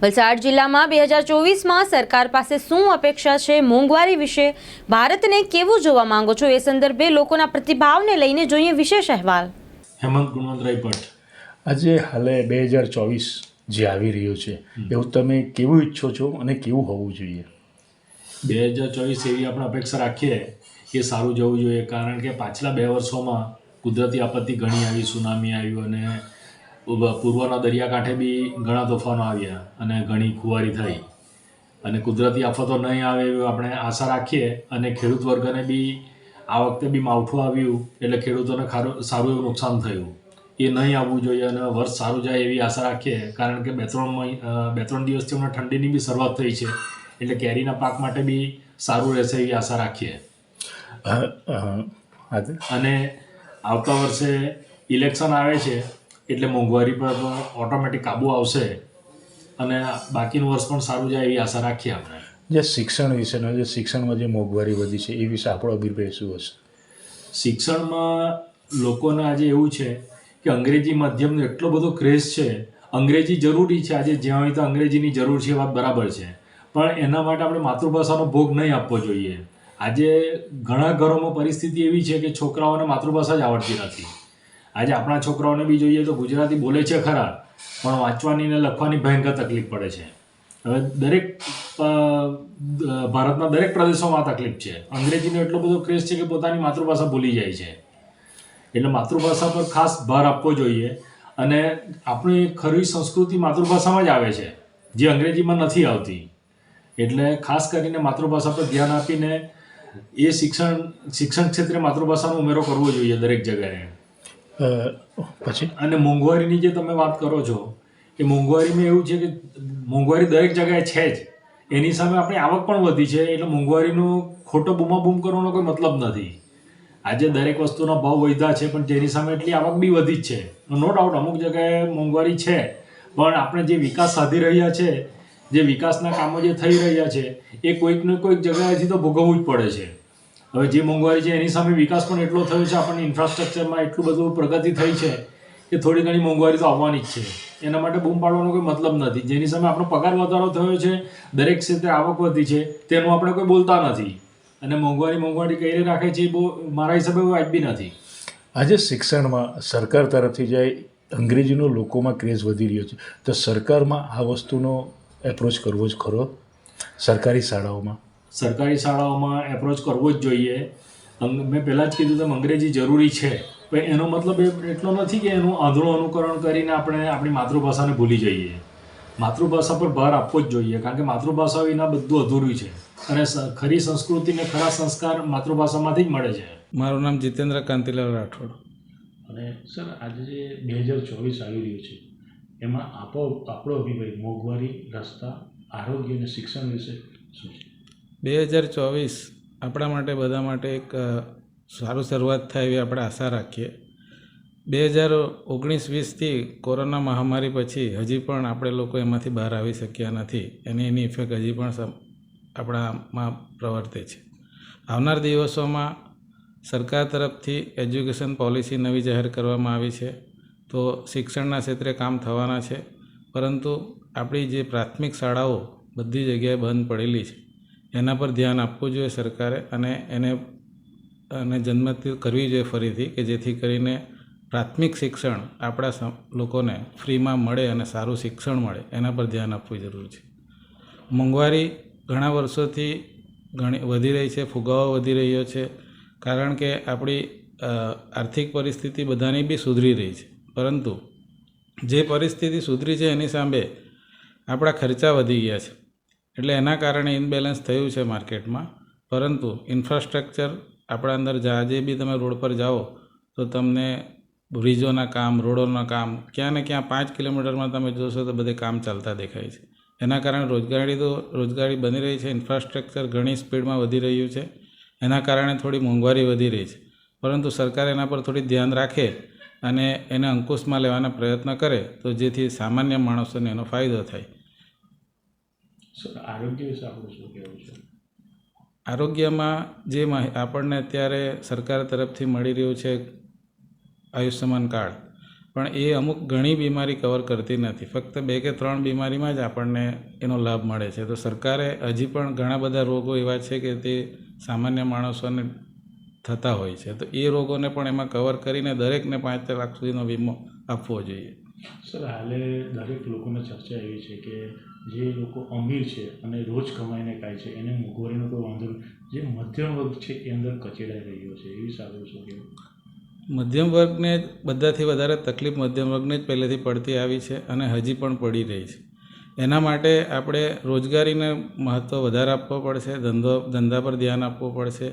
વલસાડ જિલ્લામાં બે હજાર ચોવીસમાં સરકાર પાસે શું અપેક્ષા છે મોંઘવારી વિશે ભારતને કેવું જોવા માંગો છો? એ સંદર્ભે લોકોના પ્રતિભાવને લઈને જોઈએ વિશેષ અહેવાલ. હેમંત ગુણવંતરાય ભટ્ટ. આજે હાલે બે હજાર ચોવીસ જે આવી રહ્યું છે એવું તમે કેવું ઈચ્છો છો અને કેવું હોવું જોઈએ? બે હજાર ચોવીસ એવી આપણે અપેક્ષા રાખીએ કે સારું જવું જોઈએ. કારણ કે પાછલા બે વર્ષોમાં કુદરતી આપત્તિ ઘણી આવી સુનામી આવ્યું અને પૂર્વના દરિયાકાંઠે બી ઘણા તોફાનો આવ્યા અને ઘણી ખુવારી થઈ. અને કુદરતી આફતો નહીં આવે એવી આપણે આશા રાખીએ અને ખેડૂત વર્ગને બી આ વખતે બી માવઠું આવ્યું એટલે ખેડૂતોને ખારું સારું એવું નુકસાન થયું. એ નહીં આવવું જોઈએ અને વર્ષ સારું જાય એવી આશા રાખીએ કારણ કે બે ત્રણ બે ત્રણ દિવસથી હમણાં ઠંડીની બી શરૂઆત થઈ છે એટલે કેરીના પાક માટે બી સારું રહેશે એવી આશા રાખીએ. અને આવતા વર્ષે ઇલેક્શન આવે છે એટલે મોંઘવારી પર ઓટોમેટિક કાબુ આવશે અને બાકીનું વર્ષ પણ સારું જાય એવી આશા રાખીએ આપણે. જે શિક્ષણ વિશેનો જે શિક્ષણમાં જે મોંઘવારી વધી છે એ વિશે આપણો અભિપ્રાય શું હશે? શિક્ષણમાં લોકોને આજે એવું છે કે અંગ્રેજી માધ્યમનો એટલો બધો ક્રેઝ છે અંગ્રેજી જરૂરી છે આજે જ્યાં હોય તો અંગ્રેજીની જરૂર છે એ વાત બરાબર છે. પણ એના માટે આપણે માતૃભાષાનો ભોગ નહીં આપવો જોઈએ. આજે ઘણા ઘરોમાં પરિસ્થિતિ એવી છે કે છોકરાઓને માતૃભાષા જ આવડતી નથી. આજે આપણા છોકરાઓને બી જોઈએ તો ગુજરાતી બોલે છે ખરા, પણ વાંચવાની ને લખવાની ભયંકર તકલીફ પડે છે. હવે દરેક ભારતના દરેક પ્રદેશોમાં તકલીફ છે. અંગ્રેજીનો એટલો બધો ક્રેઝ છે કે પોતાની માતૃભાષા ભૂલી જાય છે. એટલે માતૃભાષા પર ખાસ ભાર આપવો જોઈએ અને આપણી ખરી સંસ્કૃતિ માતૃભાષામાં જ આવે છે, જે અંગ્રેજીમાં નથી આવતી. એટલે ખાસ કરીને માતૃભાષા પર ધ્યાન આપીને એ શિક્ષણ શિક્ષણ ક્ષેત્રે માતૃભાષાનો ઉમેરો કરવો જોઈએ દરેક જગ્યાએ. પછી? અને મોંઘવારીની જે તમે વાત કરો છો, કે મોંઘવારીમાં એવું છે કે મોંઘવારી દરેક જગ્યાએ છે જ. એની સામે આપણી આવક પણ વધી છે, એટલે મોંઘવારીનો ખોટો બૂમાબૂમ કરવાનો કોઈ મતલબ નથી. આજે દરેક વસ્તુના ભાવ વધ્યા છે, પણ જેની સામે એટલી આવક બી વધી જ છે. નો ડાઉટ, અમુક જગ્યાએ મોંઘવારી છે. પણ આપણે જે વિકાસ સાધી રહ્યા છે, જે વિકાસના કામો જે થઈ રહ્યા છે, એ કોઈક ને કોઈક જગ્યાએથી તો ભોગવવું જ પડે છે. હવે જે મોંઘવારી છે એની સામે વિકાસ પણ એટલો થયો છે, આપણને ઇન્ફ્રાસ્ટ્રક્ચરમાં એટલું બધું પ્રગતિ થઈ છે કે થોડી ઘણી મોંઘવારી તો આવવાની જ છે. એના માટે બૂમ પાડવાનો કોઈ મતલબ નથી. જેની સામે આપણો પગાર વધારો થયો છે, દરેક ક્ષેત્રે આવક વધી છે, તેનું આપણે કોઈ બોલતા નથી. અને મોંઘવારી મોંઘવારી કઈ રાખે છે એ બહુ મારા હિસાબે વાજબી નથી. આજે શિક્ષણમાં સરકાર તરફથી જે અંગ્રેજીનો લોકોમાં ક્રેઝ વધી રહ્યો છે, તો સરકારમાં આ વસ્તુનો એપ્રોચ કરવો જ ખરો? સરકારી શાળાઓમાં? સરકારી શાળાઓમાં એપ્રોચ કરવો જ જોઈએ. મેં પહેલાં જ કીધું તેમ અંગ્રેજી જરૂરી છે. પણ એનો મતલબ એ એટલો નથી કે એનું આંધળું અનુકરણ કરીને આપણે આપણી માતૃભાષાને ભૂલી જઈએ. માતૃભાષા પર ભાર આપવો જ જોઈએ કારણ કે માતૃભાષા વિના બધું અધૂરું છે. અને સ- ખરી સંસ્કૃતિ ને ખરા સંસ્કાર માતૃભાષામાંથી જ મળે છે. મારું નામ જીતેન્દ્ર કાંતિલાલ રાઠોડ. અને સર આજે જે બે હજાર ચોવીસ આવી રહ્યું છે એમાં આપો આપણો અભિપ્રાય મોંઘવારી રસ્તા આરોગ્ય અને શિક્ષણ વિશે શું છે? બે હજાર ચોવીસ આપણા માટે બધા માટે એક સારું શરૂઆત થાય એવી આપણે આશા રાખીએ. બે હજાર ઓગણીસ વીસથી કોરોના મહામારી પછી હજી પણ આપણે લોકો એમાંથી બહાર આવી શક્યા નથી. એની એની ઇફેક્ટ હજી પણ આપણામાં પ્રવર્તે છે. આવનાર દિવસોમાં સરકાર તરફથી એજ્યુકેશન પોલિસી નવી જાહેર કરવામાં આવી છે. તો શિક્ષણના ક્ષેત્રે કામ થવાના છે. પરંતુ આપણી જે પ્રાથમિક શાળાઓ બધી જગ્યાએ બંધ પડેલી છે. એના પર ધ્યાન આપવું જોઈએ સરકારે અને એને, અને જન્મતિ કરવી જોઈએ ફરીથી કે જેથી કરીને પ્રાથમિક શિક્ષણ આપણા લોકોને ફ્રીમાં મળે અને સારું શિક્ષણ મળે. એના પર ધ્યાન આપવું જરૂરી છે. મોંઘવારી ઘણા વર્ષોથી ઘણી, વધી રહી છે, ફુગાવો વધી રહ્યો છે, કારણ કે આપણી આર્થિક પરિસ્થિતિ બધાની બી સુધરી રહી છે. પરંતુ જે પરિસ્થિતિ સુધરી છે એની સામે આપણા ખર્ચા વધી ગયા છે. એટલે એના કારણે ઇનબેલેન્સ થયું છે માર્કેટમાં. પરંતુ ઇન્ફ્રાસ્ટ્રક્ચર આપણા અંદર જા બી તમે રોડ પર જાઓ, તો તમને બ્રિજોના કામ, રોડોના કામ, ક્યાં ને ક્યાં પાંચ કિલોમીટરમાં તમે જોશો તો બધે કામ ચાલતા દેખાય છે. એના કારણે રોજગારી તો, રોજગારી બની રહી છે, ઇન્ફ્રાસ્ટ્રક્ચર ઘણી સ્પીડમાં વધી રહ્યું છે, એના કારણે થોડી મોંઘવારી વધી રહી છે. પરંતુ સરકાર એના પર થોડી ધ્યાન રાખે અને એને અંકુશમાં લેવાના પ્રયત્ન કરે, તો જેથી સામાન્ય માણસોને એનો ફાયદો થાય. સર આરોગ્ય વિશે આપણું શું કહેવું છે? આરોગ્યમાં જે આપણને અત્યારે સરકાર તરફથી મળી રહ્યું છે આયુષ્યમાન કાર્ડ પણ એ અમુક ઘણી બીમારી કવર કરતી નથી. ફક્ત બે કે ત્રણ બીમારીમાં જ આપણને એનો લાભ મળે છે. તો સરકારે હજી પણ ઘણા બધા રોગો એવા છે કે તે સામાન્ય માણસોને થતા હોય છે. તો એ રોગોને પણ એમાં કવર કરીને દરેકને પાંચ લાખ સુધીનો વીમો આપવો જોઈએ. સર હાલે દરેક લોકોને ચર્ચા એવી છે કે જે લોકો અમીર છે અને રોજ કમાઈને ખાય છે, એને મોંઘવારીનો કોઈ વાંધો જે મધ્યમ વર્ગ છે, એ અંદર કચેડાઈ રહ્યો છે, એવી સારું શું કહેવું મધ્યમ વર્ગને બધાથી વધારે તકલીફ મધ્યમ વર્ગને જ પહેલેથી પડતી આવી છે અને હજી પણ પડી રહી છે. એના માટે આપણે રોજગારીને મહત્ત્વ વધારે આપવો પડશે, ધંધો, ધંધા પર ધ્યાન આપવું પડશે.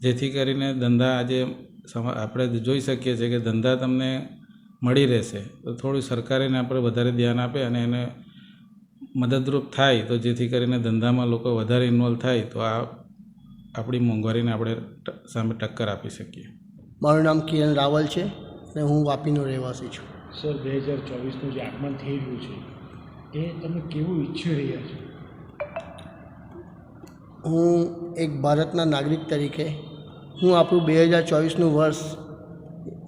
જેથી કરીને ધંધા આજે આપણે જોઈ શકીએ છીએ કે ધંધા તમને મળી રહેશે. તો થોડું સરકારે પર વધારે ધ્યાન આપે અને એને મદદરૂપ થાય તો જેથી કરીને ધંધામાં લોકો વધારે ઇન્વોલ્વ થાય તો આ આપણી મોંઘવારીને આપણે સામે ટક્કર આપી શકીએ. મારું નામ કિરણ રાવલ છે અને હું વાપીનો રહેવાસી છું. સર બે હજાર ચોવીસનું જે આગમન થઈ રહ્યું છે એ તમે કેવું ઈચ્છી રહ્યા છો? હું એક ભારતના નાગરિક તરીકે હું આપણું બે હજાર ચોવીસનું વર્ષ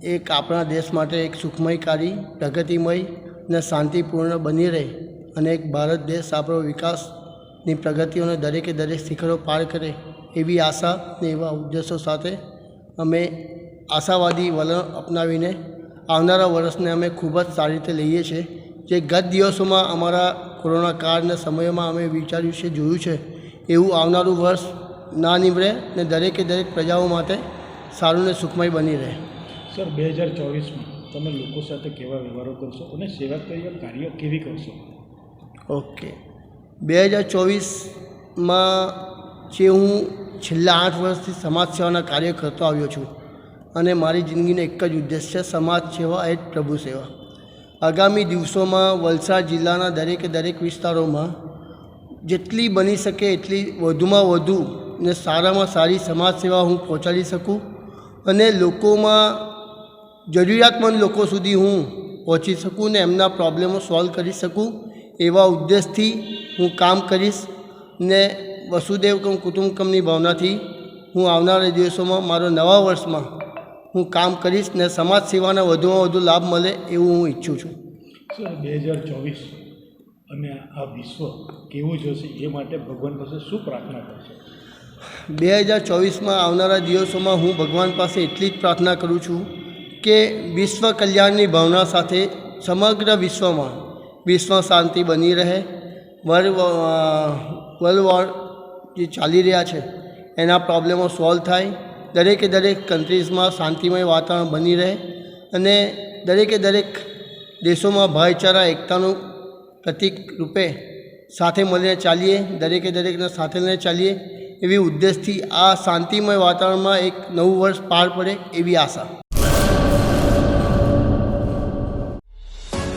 એક આપણા દેશ માટે એક સુખમયકારી પ્રગતિમય અને શાંતિપૂર્ણ બની રહે અને એક ભારત દેશ આપણો વિકાસની પ્રગતિઓને દરેકે દરેક શિખરો પાર કરે એવી આશા ને એવા ઉદ્દેશો સાથે અમે આશાવાદી વલણ અપનાવીને આવનારા વર્ષને અમે ખૂબ જ સારી રીતે લઈએ છીએ. જે ગત દિવસોમાં અમારા કોરોના કાળના સમયમાં અમે વિચાર્યું છે, જોયું છે, એવું આવનારું વર્ષ ના નીવડે ને દરેકે દરેક પ્રજાઓ માટે સારું ને સુખમય બની રહે. સર, બે હજાર ચોવીસમાં તમે લોકો સાથે કેવા વ્યવહારો કરશો અને સેવાકીય કાર્ય કેવી કરશો? ઓકે. બે હજાર ચોવીસમાં જે હું છેલ્લા આઠ વર્ષથી સમાજ સેવાના કાર્ય કરતો આવ્યો છું અને મારી જિંદગીનો એક જ ઉદ્દેશ છે સમાજ સેવા એ પ્રભુ સેવા. આગામી દિવસોમાં વલસાડ જિલ્લાના દરેકે દરેક વિસ્તારોમાં જેટલી બની શકે એટલી વધુમાં વધુ ને સારામાં સારી સમાજ સેવા હું પહોંચાડી શકું અને લોકોમાં, જરૂરિયાતમંદ લોકો સુધી હું પહોંચી શકું ને એમના પ્રોબ્લેમો સોલ્વ કરી શકું. એવા ઉદ્દેશથી હું કામ કરીશ ને વસુદેવ કમ કુટુંબકમની ભાવનાથી હું આવનારા દિવસોમાં મારો નવા વર્ષમાં હું કામ કરીશ ને સમાજ સેવાના વધુમાં વધુ લાભ મળે એવું હું ઈચ્છું છું. સર બે હજાર ચોવીસ અને આ વિશ્વ કેવું જોશે એ માટે ભગવાન પાસે શું પ્રાર્થના કરશે? બે હજાર ચોવીસમાં આવનારા દિવસોમાં હું ભગવાન પાસે એટલી જ પ્રાર્થના કરું છું કે વિશ્વ કલ્યાણની ભાવના સાથે સમગ્ર વિશ્વમાં વિશ્વ શાંતિ બની રહે. વર્લ્ડ વર્લ્ડ વોર જે ચાલી રહ્યા છે, એના પ્રોબ્લેમો સોલ્વ થાય. દરેકે દરેક કન્ટ્રીઝમાં શાંતિમય વાતાવરણ બની રહે અને દરેકે દરેક દેશોમાં ભાઈચારા, એકતાનું પ્રતિક રૂપે સાથે મળીને ચાલીએ, દરેકે દરેકને સાથે લઈને ચાલીએ, એવી ઉદ્દેશથી આ શાંતિમય વાતાવરણમાં એક નવું વર્ષ પાર પડે એવી આશા.